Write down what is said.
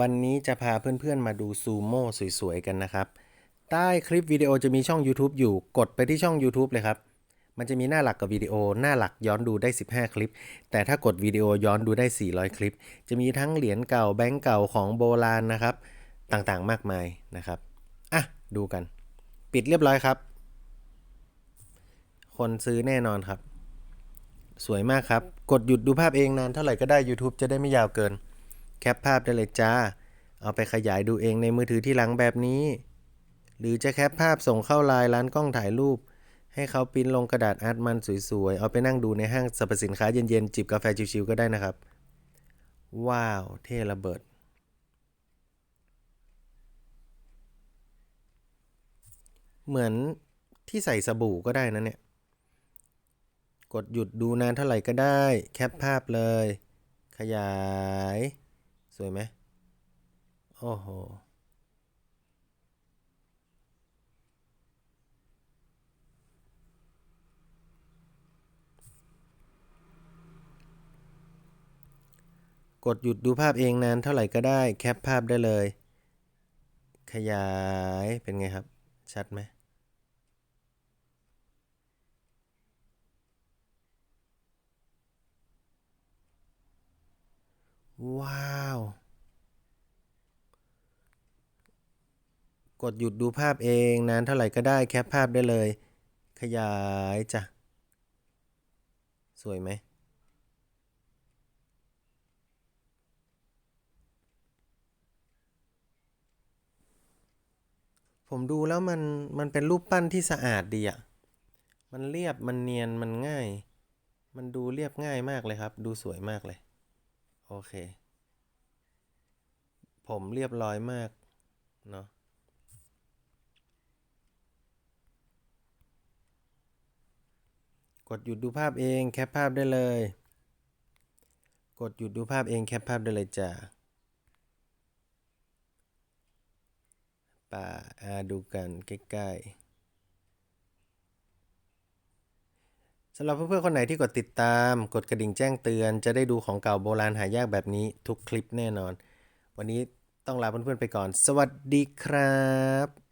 วันนี้จะพาเพื่อนๆมาดูซูโม่สวยๆกันนะครับ ใต้คลิปวิดีโอจะมีช่อง YouTube อยู่กดไปที่ช่อง YouTube เลยครับ มันจะมีหน้าหลักกับวิดีโอหน้าหลักย้อนดูได้ 15 คลิป แต่ถ้ากดวิดีโอย้อนดูได้ 400 คลิป จะมีทั้งเหรียญเก่าแบงก์เก่าของโบราณนะครับ ต่างๆมากมายนะครับอะดูกัน ปิดเรียบร้อยครับ คนซื้อแน่นอนครับ สวยมากครับ กดหยุดดูภาพเองนานเท่าไหร่ก็ได้ YouTube จะได้ไม่ยาวเกิน แคปภาพได้เลยจ้า เอาไปขยายดูเองในมือถือที่หลังแบบนี้ หรือจะแคปภาพส่งเข้าไลน์ร้านกล้องถ่ายรูป ให้เขาปริ้นลงกระดาษอาร์ตมันสวยๆ เอาไปนั่งดูในห้างสรรพสินค้าเย็นๆ จิบกาแฟชิวๆก็ได้นะครับ ว้าว เท่ระเบิดเหมือนที่ใส่สบู่ก็ได้นะเนี่ย กดหยุดดูนานเท่าไหร่ก็ได้ แคปภาพเลย ขยาย สวยไหมโอ้โห กดหยุดดูภาพเองนานเท่าไหร่ก็ได้แคปภาพได้เลย ขยายเป็นไงครับ ชัดไหมว้าว กดหยุดดูภาพเองนานเท่าไหร่ก็ได้แคปภาพได้เลย ขยายจ้ะ สวยไหมผมดูแล้วมันมันเป็นรูปปั้นที่สะอาดดีอะมันเรียบมันเนียนมันง่าย มันดูเรียบง่ายมากเลยครับ ดูสวยมากเลย โอเค ผมเรียบร้อยมากเนาะ ดหยุดดูภาพเองแคปภาพได้เลย กดหยุดดูภาพเองแคปภาพได้เลยจ้ะป่าอาดูกันใกล้ๆสำหรับเพื่อนๆคนไหนที่กดติดตาม กดกระดิ่งแจ้งเตือน จะได้ดูของเก่าโบราณหายากแบบนี้ทุกคลิปแน่นอน วันนี้ต้องลาเพื่อนๆไปก่อน สวัสดีครับ